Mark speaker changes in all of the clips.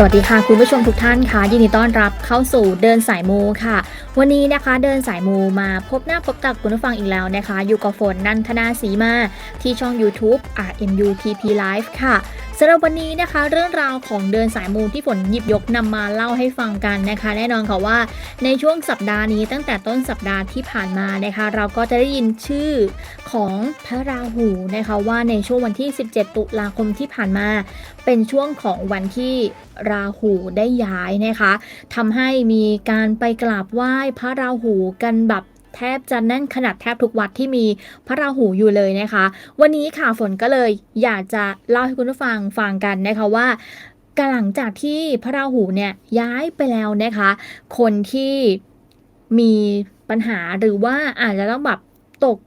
Speaker 1: สวัสดีค่ะคุณผู้ชมทุกท่านค่ะยินดีต้อนรับเข้าสู่เดินสายมูค่ะ วันนี้นะคะเดินสายมูมาพบหน้าพบกับคุณผู้ฟังอีกแล้วนะคะ อยู่กับฝนนันทนาสีมาที่ช่อง YouTube RMU TP Live ค่ะ สำหรับวันนี้นะคะ เรื่องราวของเดินสายมูที่ฝนหยิบยกนำมาเล่าให้ฟังกันนะคะ แน่นอนค่ะว่าในช่วงสัปดาห์นี้ตั้งแต่ต้นสัปดาห์ที่ผ่านมานะคะ เราก็จะได้ยินชื่อของพระราหูนะคะว่าในช่วงวันที่ 17 ตุลาคมที่ผ่านมา เป็นช่วงของวันที่ราหูได้ย้ายนะคะทำให้มีการไปกราบไหว้พระราหูกันแบบ แทบจะแน่นขนาดแทบทุกวัดที่มีพระราหูอยู่เลยนะคะ วันนี้ค่ะฝนก็เลยอยากจะเล่าให้คุณผู้ฟังฟังกันนะคะว่าหลังจากที่พระราหูเนี่ยย้ายไปแล้วนะคะ คนที่มีปัญหาหรือว่าอาจจะต้องแบบตก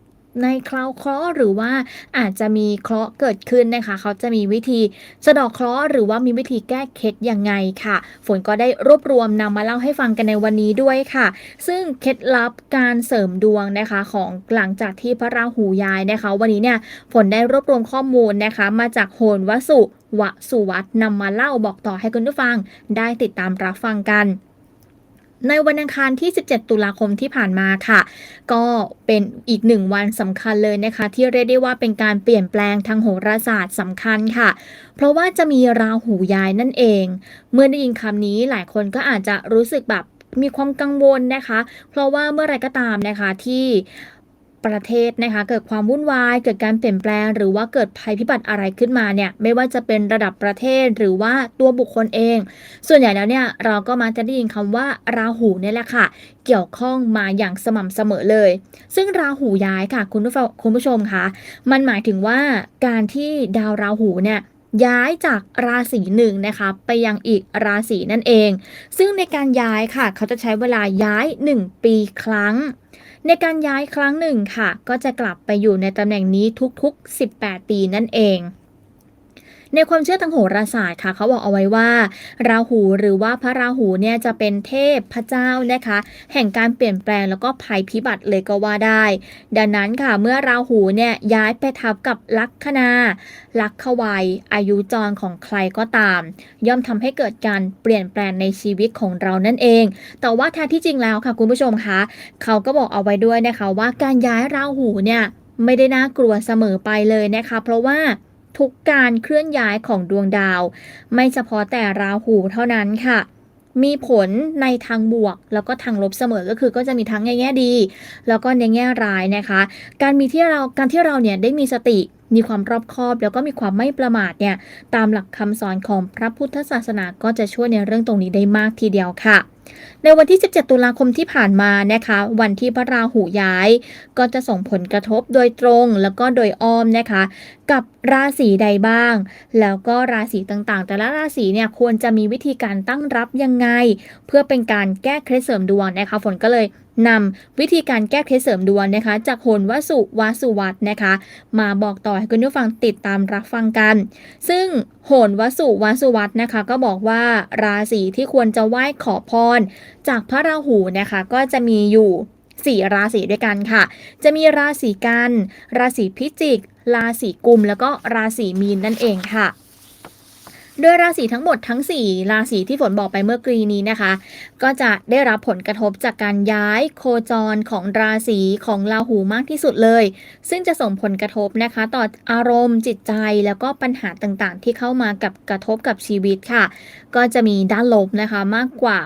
Speaker 1: ในคราวเคราะห์หรือว่าอาจจะมีเคราะห์เกิดขึ้นนะคะ เขาจะมีวิธีสะดอกเคราะห์หรือว่ามีวิธีแก้เคล็ดยังไงค่ะ ฝนก็ได้รวบรวมนำมาเล่าให้ฟังกันในวันนี้ด้วยค่ะ ซึ่งเคล็ดลับการเสริมดวงนะคะของหลังจากที่พระราหูย้ายนะคะ วันนี้เนี่ยฝนได้รวบรวมข้อมูลนะคะ มาจากโหนวสุวสุวัตนำมาเล่าบอกต่อให้คุณผู้ฟังได้ติดตามรับฟังกัน ในวันอังคารที่ 17 ตุลาคมที่ผ่านมาค่ะ ก็เป็นอีกหนึ่งวันสำคัญเลยนะคะ ที่เรียกได้ว่าเป็นการเปลี่ยนแปลงทางโหราศาสตร์สำคัญค่ะ เพราะว่าจะมีราหูย้ายนั่นเอง เมื่อได้ยินคำนี้หลายคนก็อาจจะรู้สึกแบบมีความกังวลนะคะ เพราะว่าเมื่อไรก็ตามนะคะที่ ประเทศนะคะเกิดความวุ่นวาย เกิดการเปลี่ยนแปลง หรือว่าเกิดภัยพิบัติอะไรขึ้นมาเนี่ยไม่ว่าจะเป็นระดับประเทศหรือว่าตัวบุคคลเอง ส่วนใหญ่แล้วเนี่ยเราก็มาจะได้ยินคำว่าราหูเนี่ยแหละค่ะ เกี่ยวข้องมาอย่างสม่ำเสมอเลย ซึ่งราหูย้ายค่ะคุณผู้ฟังคุณผู้ชมคะมันหมายถึงว่าการที่ดาวราหูเนี่ยย้ายจากราศีหนึ่งนะคะไปยังอีกราศีนั่นเอง ซึ่งในการย้ายค่ะ เขาจะใช้เวลาย้าย 1 ปีครั้ง ในการย้ายครั้งหนึ่งค่ะ ก็จะกลับไปอยู่ในตำแหน่งนี้ทุกๆ 18 ปีนั่นเอง ในความเชื่อทางโหราศาสตร์ค่ะเขาบอกเอาไว้ว่า ราหูหรือว่าพระราหูเนี่ยจะเป็นเทพพระเจ้านะคะ แห่งการเปลี่ยนแปลงแล้วก็ภัยพิบัติเลยก็ว่าได้ ดังนั้นค่ะเมื่อราหูเนี่ยย้ายไปทับกับลัคนาลัควัยอายุจรของใครก็ตาม ย่อมทำให้เกิดการเปลี่ยนแปลงในชีวิตของเรานั่นเอง แต่ว่าแท้ที่จริงแล้วค่ะคุณผู้ชมคะเขาก็บอกเอาไว้ด้วยนะคะว่าการย้ายราหูเนี่ยไม่ได้น่ากลัวเสมอไปเลยนะคะ เพราะว่า ทุกการเคลื่อนย้ายของดวงดาว ไม่เฉพาะแต่ราหูเท่านั้นค่ะ มีผลในทางบวก แล้วก็ทางลบเสมอก็คือก็จะมีทั้งในแง่ดี แล้วก็ในแง่ร้ายนะคะ การมีที่เราการที่เราเนี่ยได้มีสติมีความรอบคอบ แล้วก็มีความไม่ประมาทเนี่ยตามหลักคำสอนของพระพุทธศาสนาก็จะช่วยในเรื่องตรงนี้ได้มากทีเดียวค่ะ ในวันที่ 17 ตุลาคมที่ผ่านมานะคะ วันที่พระราหูย้าย ก็จะส่งผลกระทบโดยตรงแล้วก็โดยอ้อมนะคะ กับราศีใดบ้าง แล้วก็ราศีต่างๆ แต่ละราศีเนี่ยควรจะมีวิธีการตั้งรับยังไง เพื่อเป็นการแก้เคล็ดเสริมดวงนะคะ ฝนก็เลยนำวิธีการแก้เคล็ดเสริมดวงนะคะ จากโหนวสุวาสุวัตนะคะ มาบอกต่อให้คุณผู้ฟังติดตามรับฟังกัน ซึ่งโหนวสุวาสุวัตนะคะ ก็บอกว่าราศีที่ควรจะไหว้ขอพร จากพระราหูนะคะก็จะมีอยู่4ราศีด้วยกันค่ะ จะมีราศีกัน ราศีพิจิก ราศีกุม แล้วก็ราศีมีนนั่นเองค่ะ โดยราศีทั้งหมดทั้ง 4 ราศีที่ฝนบอกไปเมื่อกี้นี้นะคะ ก็จะได้รับผลกระทบจากการย้ายโคจรของราศีของราหูมากที่สุดเลย ซึ่งจะส่งผลกระทบนะคะ ต่ออารมณ์จิตใจแล้วก็ปัญหาต่างๆ ที่เข้ามากับกระทบกับชีวิตค่ะ ก็จะมีด้านลบนะคะมากกว่า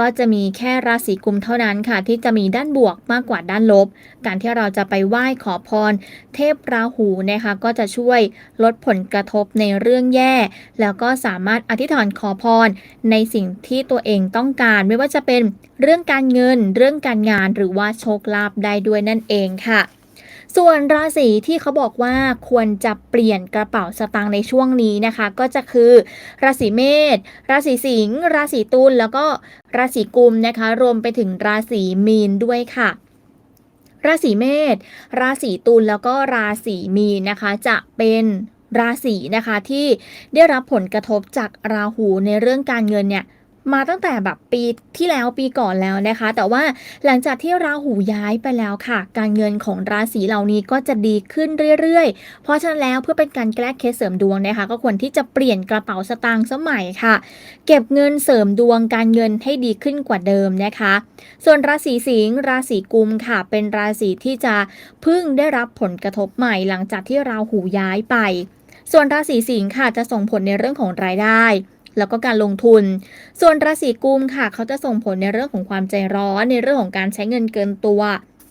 Speaker 1: ก็จะมีแค่ราศีกุมเท่านั้นค่ะ ที่จะมีด้านบวกมากกว่าด้านลบ การที่เราจะไปไหว้ขอพร เทพราหูนะคะก็จะช่วยลดผลกระทบในเรื่องแย่ แล้วก็สามารถอธิษฐานขอพร ในสิ่งที่ตัวเองต้องการไม่ว่าจะเป็นเรื่องการเงิน เรื่องการงานหรือว่าโชคลาภได้ด้วยนั่นเองค่ะ ส่วนราศีที่เขาบอกว่าควรจะเปลี่ยนกระเป๋าสตางค์ในช่วงนี้นะคะ ก็จะคือ ราศีเมษ ราศีสิงห์ ราศีตุล แล้วก็ราศีกุมนะคะ รวมไปถึงราศีมีนด้วยค่ะราศีเมษ ราศีตุล แล้วก็ราศีมีนนะคะ จะเป็นราศีนะคะที่ได้รับผลกระทบจากราหูในเรื่องการเงินเนี่ย มาตั้งแต่แบบปีที่แล้วปีก่อนแล้วนะคะ แต่ว่าหลังจากที่ราหูย้ายไปแล้วค่ะ การเงินของราศีเหล่านี้ก็จะดีขึ้นเรื่อยๆ เพราะฉะนั้นแล้วเพื่อเป็นการแก้เคสเสริมดวงนะคะ ก็ควรที่จะเปลี่ยนกระเป๋าสตางค์สมัยค่ะ เก็บเงินเสริมดวงการเงินให้ดีขึ้นกว่าเดิมนะคะ ส่วนราศีสิงห์ราศีกุมค่ะ เป็นราศีที่จะพิ่งได้รับผลกระทบใหม่ หลังจากที่ราหูย้ายไป ส่วนราศีสิงห์ค่ะจะส่งผลในเรื่องของรายได้ แล้วก็การลงทุน ส่วนราศีกุมค่ะ เขาจะส่งผลในเรื่องของความใจร้อนในเรื่องของการใช้เงินเกินตัว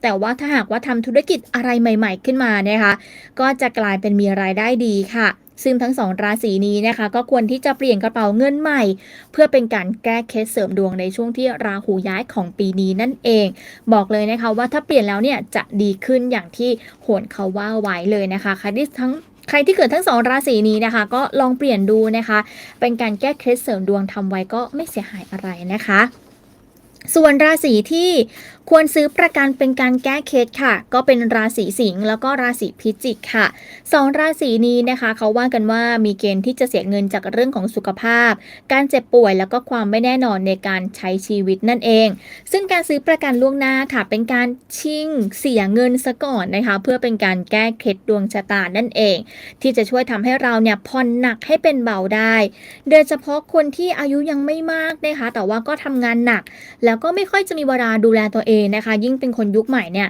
Speaker 1: แต่ว่าถ้าหากว่าทำธุรกิจอะไรใหม่ ๆ ขึ้นมานะคะ ก็จะกลายเป็นมีรายได้ดีค่ะ ซึ่งทั้งสองราศีนี้นะคะ ก็ควรที่จะเปลี่ยนกระเป๋าเงินใหม่ เพื่อเป็นการแก้เคสเสริมดวงในช่วงที่ราหูย้ายของปีนี้นั่นเอง บอกเลยนะคะว่าถ้าเปลี่ยนแล้วเนี่ยจะดีขึ้นอย่างที่โหนเขาว่าไว้เลยนะคะใครที่ทั้ง ใครที่เกิดทั้งสองราศีนี้นะคะ ก็ลองเปลี่ยนดูนะคะ เป็นการแก้เคล็ดเสริมดวงทำไว้ก็ไม่เสียหายอะไรนะคะ ส่วนราศีที่ควรซื้อประกันเป็นการแก้เคล็ดค่ะ ก็เป็นราศีสิงห์แล้วก็ราศีพิจิกค่ะสองราศีนี้นะคะ เขาว่ากันว่ามีเกณฑ์ที่จะเสียเงินจากเรื่องของสุขภาพ การเจ็บป่วยแล้วก็ความไม่แน่นอนในการใช้ชีวิตนั่นเอง ซึ่งการซื้อประกันล่วงหน้าค่ะ เป็นการชิงเสียเงินซะก่อนนะคะ เพื่อเป็นการแก้เคล็ดดวงชะตานั่นเอง ที่จะช่วยทำให้เราเนี่ยผ่อนหนักให้เป็นเบาได้ โดยเฉพาะคนที่อายุยังไม่มากนะคะแต่ว่าก็ทำงานหนักแล้วก็ไม่ค่อยจะมีเวลาดูแลตัวเองนะคะ ยิ่งเป็นคนยุคใหม่เนี่ย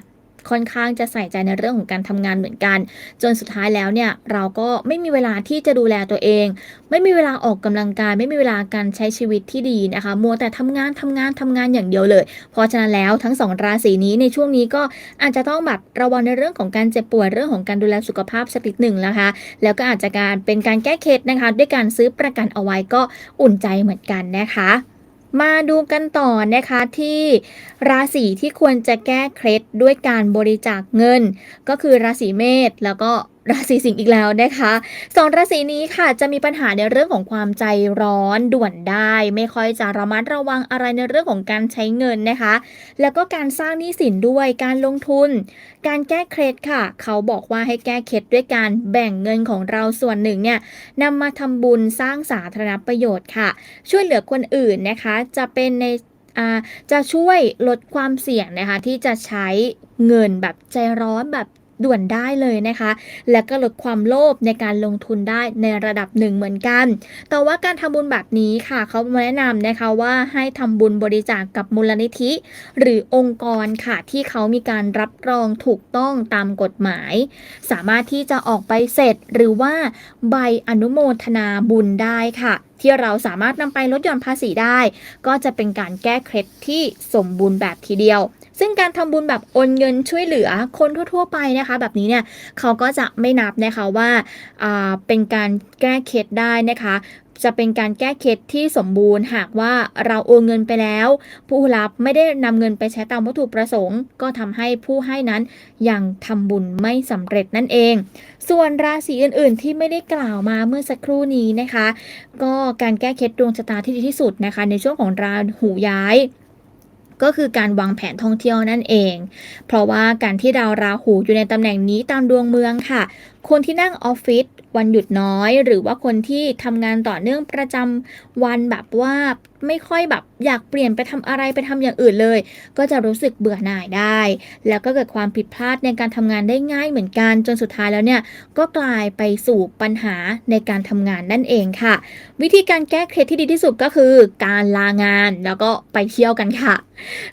Speaker 1: ค่อนข้างจะใส่ใจในเรื่องของการทำงานเหมือนกัน จนสุดท้ายแล้วเนี่ยเราก็ไม่มีเวลาที่จะดูแลตัวเอง ไม่มีเวลาออกกำลังกาย ไม่มีเวลาการใช้ชีวิตที่ดีนะคะมัวแต่ทำงานทำงานทำงานอย่างเดียวเลย เพราะฉะนั้นแล้วทั้งสองราศีนี้ในช่วงนี้ก็อาจจะต้องแบบระวังในเรื่องของการเจ็บป่วยเรื่องของการดูแลสุขภาพสักนิดหนึ่งนะคะ แล้วก็อาจจะการเป็นการแก้เคล็ดนะคะ ด้วยการซื้อประกันเอาไว้ก็อุ่นใจเหมือนกันนะคะ มาดูกันต่อนะคะที่ราศีที่ควรจะแก้เคล็ดด้วยการบริจาคเงิน ก็คือราศีเมษแล้วก็ราศีสิงห์อีกแล้วนะคะสองราศีนี้ค่ะจะมีปัญหาในเรื่องของความใจร้อนด่วนได้ ไม่ค่อยจะระมัดระวังอะไรในเรื่องของการใช้เงินนะคะ แล้วก็การสร้างหนี้สินด้วยการลงทุน การแก้เคล็ดค่ะ เขาบอกว่าให้แก้เคล็ดด้วยการแบ่งเงินของเราส่วนหนึ่งเนี่ยนำมาทำบุญสร้างสาธารณประโยชน์ค่ะ ช่วยเหลือคนอื่นนะคะ จะเป็นในจะช่วยลดความเสี่ยงนะคะที่จะใช้เงินแบบใจร้อนแบบ ด่วนได้เลยนะคะ และก็ลดความโลภในการลงทุนได้ในระดับหนึ่งเหมือนกัน แต่ว่าการทำบุญแบบนี้ค่ะเขาแนะนำนะคะว่าให้ทำบุญบริจาคกกับมูลนิธิ หรือองค์กรค่ะที่เขามีการรับรองถูกต้องตามกฎหมาย สามารถที่จะออกใบเสร็จหรือว่าใบอนุโมทนาบุญได้ค่ะที่เราสามารถนำไปลดหย่อนภาษีได้ ก็จะเป็นการแก้เคล็ดที่สมบูรณ์แบบทีเดียว ซึ่งการทำบุญแบบโอนเงินช่วยเหลือคนทั่ว ๆ ไปนะคะ แบบนี้เนี่ยเขาก็จะไม่นับนะคะว่าเป็นการแก้เคล็ดได้นะคะจะเป็นการแก้เคล็ดที่สมบูรณ์ หากว่าเราโอนเงินไปแล้ว ผู้รับไม่ได้นำเงินไปใช้ตามวัตถุประสงค์ ก็ทำให้ผู้ให้นั้นยังทำบุญไม่สำเร็จนั่นเอง ส่วนราศีอื่นๆ ที่ไม่ได้กล่าวมาเมื่อสักครู่นี้นะคะ ก็การแก้เคล็ดดวงชะตาที่ดีที่สุดนะคะ ในช่วงของราหูย้าย ก็คือการวางแผนท่องเที่ยวนั่นเอง เพราะว่าการที่ดาวราหูอยู่ในตำแหน่งนี้ตามดวงเมืองค่ะคนที่นั่งออฟฟิศวันหยุดน้อย หรือว่าคนที่ทำงานต่อเนื่องประจำวันแบบว่าไม่ค่อยแบบอยากเปลี่ยนไปทำอะไรไปทำอย่างอื่นเลย ก็จะรู้สึกเบื่อหน่ายได้ แล้วก็เกิดความผิดพลาดในการทำงานได้ง่ายเหมือนกันจนสุดท้ายแล้วเนี่ยก็กลายไปสู่ปัญหาในการทำงานนั่นเองค่ะ วิธีการแก้เคล็ดที่ดีที่สุดก็คือ การลางานแล้วก็ไปเที่ยวกันค่ะ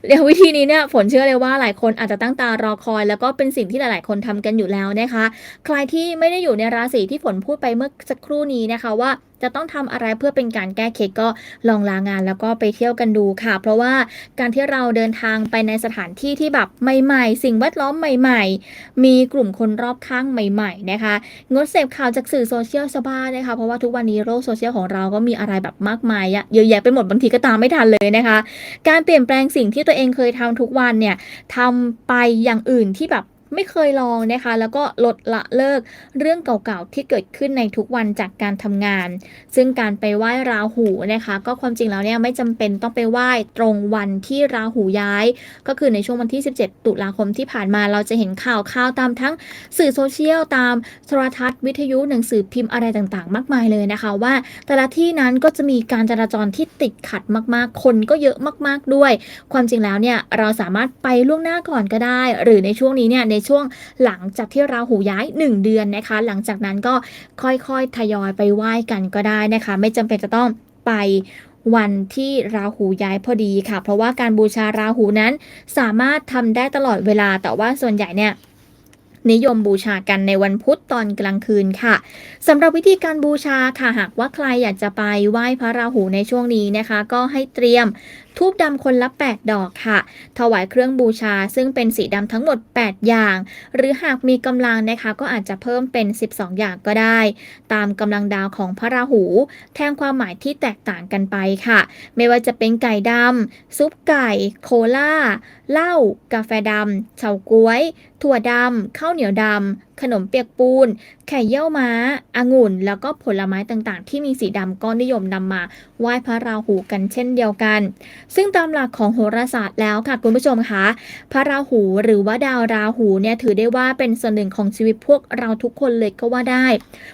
Speaker 1: เดี๋ยววิธีนี้เนี่ยฝนเชื่อเลยว่าหลายคนอาจจะตั้งตารอคอย แล้วก็เป็นสิ่งที่หลาย ๆ คนทำกันอยู่แล้วนะคะ ใครที่ที่ไม่ได้อยู่ในราศีที่ฝนพูดไปเมื่อสักครู่นี้นะคะว่าจะต้องทำอะไรเพื่อเป็นการแก้เคล็ดก็ลองลางานแล้วก็ไปเที่ยวกันดูค่ะ เพราะว่าการที่เราเดินทางไปในสถานที่ที่แบบใหม่ๆ สิ่งแวดล้อมใหม่ๆ มีกลุ่มคนรอบข้างใหม่ๆนะคะงดเสพข่าวจากสื่อโซเชียลสบ้ายนะคะเพราะว่าทุกวันนี้โลกโซเชียลของเราก็มีอะไรแบบมากมายอะเยอะแยะไปหมดบางทีก็ตามไม่ทันเลยนะคะ การเปลี่ยนแปลงสิ่งที่ตัวเองเคยทำทุกวันเนี่ยทำไปอย่างอื่นที่แบบ ไม่เคยลองนะคะ แล้วก็ลดละเลิกเรื่องเก่าๆที่เกิดขึ้นในทุกวันจากการทำงาน ซึ่งการไปไหว้ราหูนะคะ ก็ความจริงแล้วเนี่ยไม่จำเป็นต้องไปไหว้ตรงวันที่ราหูย้าย ก็คือในช่วงวันที่ 17 ตุลาคมที่ผ่านมาเราจะเห็นข่าวข่าวตามทั้งสื่อโซเชียลตามโทรทัศน์วิทยุหนังสือพิมพ์อะไรต่างๆ มากมายเลยนะคะ ว่า แต่ละที่นั้นก็จะมีการจราจรที่ติดขัดมากๆ คนก็เยอะมากๆด้วย ความจริงแล้วเนี่ยเราสามารถไปล่วงหน้าก่อนก็ได้ หรือในช่วงนี้เนี่ยในช่วงหลังจากที่ราหูย้าย 1 เดือนนะคะ หลังจากนั้นก็ค่อยๆทยอยไปไหว้กันก็ได้นะคะ ไม่จำเป็นจะต้องไปวันที่ราหูย้ายพอดีค่ะ เพราะว่าการบูชาราหูนั้นสามารถทำได้ตลอดเวลา แต่ว่าส่วนใหญ่เนี่ยนิยมบูชากันในวันพุธตอนกลางคืนค่ะสำหรับวิธีการบูชาค่ะหากว่าใครอยากจะไปไหว้พระราหูในช่วงนี้นะคะ ก็ให้เตรียม ทูบดำคนละ 8 ดอกค่ะ ถวายเครื่องบูชาซึ่งเป็นสีดำทั้งหมด 8 อย่าง หรือหากมีกำลังนะคะก็อาจจะเพิ่มเป็น 12 อย่างก็ได้ ตามกำลังดาวของพระราหู แทนความหมายที่แตกต่างกันไปค่ะ ไม่ว่าจะเป็นไก่ดำซุปไก่ โคล่าเหล้า กาแฟดำเฉาก๊วย ถั่วดำข้าวเหนียวดำขนมเปียกปูน ไข่เยี่ยวม้าองุ่น แล้วก็ผลไม้ต่างๆ ที่มีสีดำก็นิยมนำมาไหว้พระราหูกันเช่นเดียวกันซึ่งตามหลักของโหราศาสตร์แล้วค่ะคุณผู้ชมคะพระราหูหรือว่าดาวราหูเนี่ยถือได้ว่าเป็นส่วนหนึ่งของชีวิตพวกเราทุกคนเลยก็ว่าได้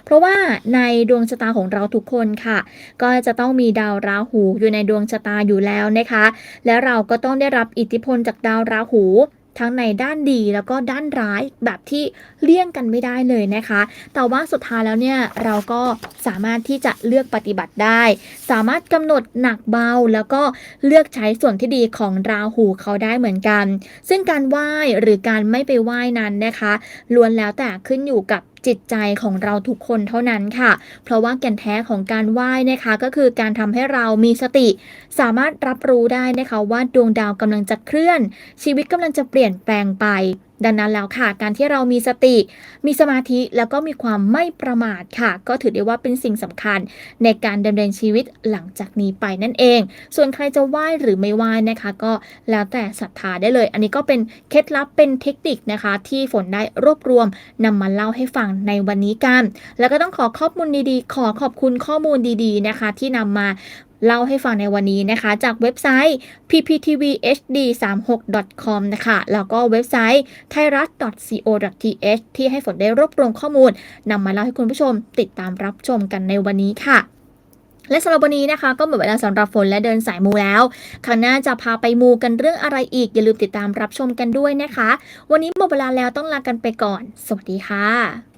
Speaker 1: เพราะว่าในดวงชะตาของเราทุกคนค่ะ ก็จะต้องมีดาวราหูอยู่ในดวงชะตาอยู่แล้วนะคะ และเราก็ต้องได้รับอิทธิพลจากดาวราหู ทั้งในด้านดีแล้วก็ด้านร้ายแบบที่เลี่ยงกันไม่ได้เลยนะคะ แต่ว่าสุดท้ายแล้วเนี่ยเราก็สามารถที่จะเลือกปฏิบัติได้ สามารถกำหนดหนักเบาแล้วก็เลือกใช้ส่วนที่ดีของราหูเขาได้เหมือนกัน ซึ่งการไหว้หรือการไม่ไปไหว้นั้นนะคะล้วนแล้วแต่ขึ้นอยู่กับ จิตใจของเราทุกคนเท่านั้นค่ะ เพราะว่าแก่นแท้ของการไหว้นะคะก็คือการทำให้เรามีสติ สามารถรับรู้ได้นะคะว่าดวงดาวกำลังจะเคลื่อน ชีวิตกำลังจะเปลี่ยนแปลงไปดังนั้นแล้วค่ะ การที่เรามีสติ มีสมาธิแล้วก็มีความไม่ประมาทค่ะ ก็ถือได้ว่าเป็นสิ่งสำคัญในการดำเนินชีวิตหลังจากนี้ไปนั่นเอง ส่วนใครจะไหว้หรือไม่ไหว้นะคะ ก็แล้วแต่ศรัทธาได้เลย อันนี้ก็เป็นเคล็ดลับเป็นเทคนิคนะคะ ที่ฝนได้รวบรวมนำมาเล่าให้ฟังในวันนี้กัน แล้วก็ต้องขอข้อมูลดีๆ ขอขอบคุณข้อมูลดีๆนะคะ ที่นำมา เล่าให้ฟังในวันนี้นะคะ จากเว็บไซต์ pptvhd36.com นะคะ แล้วก็เว็บไซต์ t h a i r a t co.th ที่ให้ฝนได้รวบรวมข้อมูลนำมาเล่าให้คุณผู้ชมติดตามรับชมกันในวันนี้ค่ะและสำหรับวันนี้นะคะ ก็หมดเวลาสำหรับฝนและเดินสายมูแล้วครั้งหน้าจะพาไปมูกันเรื่องอะไรอีก อย่าลืมติดตามรับชมกันด้วยนะคะ วันนี้หมดเวลาแล้วต้องลากันไปก่อน สวัสดีค่ะ